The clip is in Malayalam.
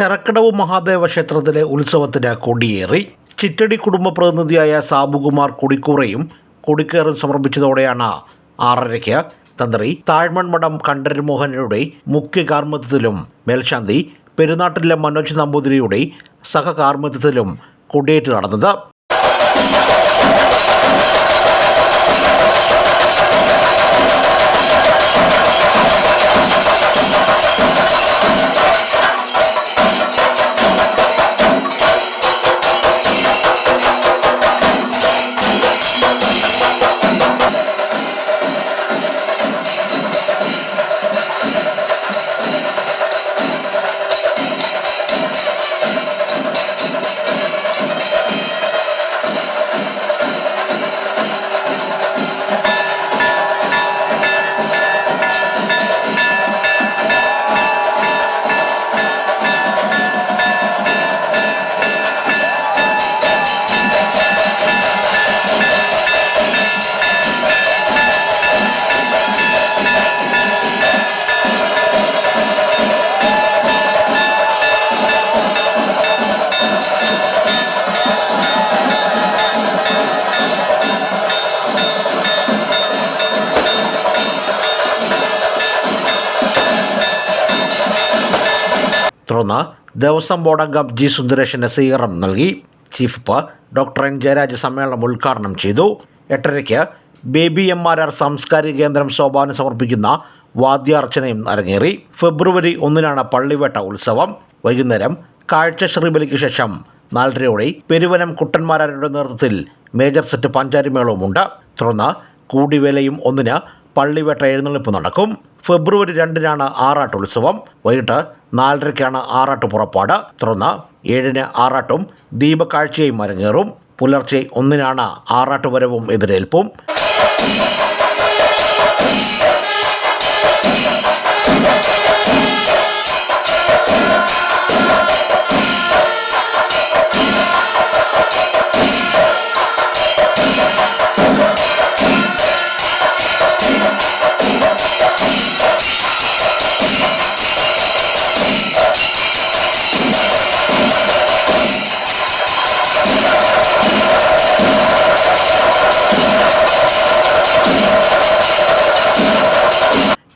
ചെറക്കടവ് മഹാദേവ ക്ഷേത്രത്തിലെ ഉത്സവത്തിന് കൊടിയേറി. ചിറ്റടി കുടുംബ പ്രതിനിധിയായ സാബുകുമാർ കൊടിക്കൂറയും കൊടിക്കേറും സമർപ്പിച്ചതോടെയാണ് ആറരയ്ക്ക് തന്ത്രി താഴ്മൺമഠം കണ്ഠരൻ മോഹനയുടെ മുഖ്യ കാർമ്മികത്വത്തിലും മേൽശാന്തി പെരുന്നാട്ടിലെ മനോജ് നമ്പൂതിരിയുടെ സഹകാർമ്മികത്വത്തിലും കൊടിയേറ്റ് നടന്നത്. തുടർന്ന് ദേവസ്വം ബോർഡ് അംഗം ജി സുന്ദരേശന് സ്വീകരണം നൽകി. Chief whip doctor N. Jayaraj സമ്മേളനം ഉദ്ഘാടനം ചെയ്തു. എട്ടരയ്ക്ക് ബേബി എം ആർ ആർ സാംസ്കാരിക കേന്ദ്രം ശോഭാന സമർപ്പിക്കുന്ന വാദ്യാർച്ചനയും അരങ്ങേറി. ഫെബ്രുവരി ഒന്നിനാണ് പള്ളിവേട്ട ഉത്സവം. വൈകുന്നേരം കാഴ്ച ശ്രീബലിക്ക് ശേഷം നാലരയോടെ പെരുവനം കുട്ടന്മാരാരുടെ നേതൃത്വത്തിൽ മേജർ സെറ്റ് പഞ്ചാരിമേളവുമുണ്ട്. തുടർന്ന് കൂടിവേലയും ഒന്നിന് പള്ളിവേട്ട എഴുന്നള്ളിപ്പ് നടക്കും. ഫെബ്രുവരി രണ്ടിനാണ് ആറാട്ട് ഉത്സവം വൈകിട്ട് നാലരയ്ക്കാണ് ആറാട്ട് പുറപ്പാട് തുടർന്ന് ഏഴിന് ആറാട്ടും ദീപക്കാഴ്ചയും അരങ്ങേറും. പുലർച്ചെ ഒന്നിനാണ് ആറാട്ട് വരവും എതിരേൽപ്പും.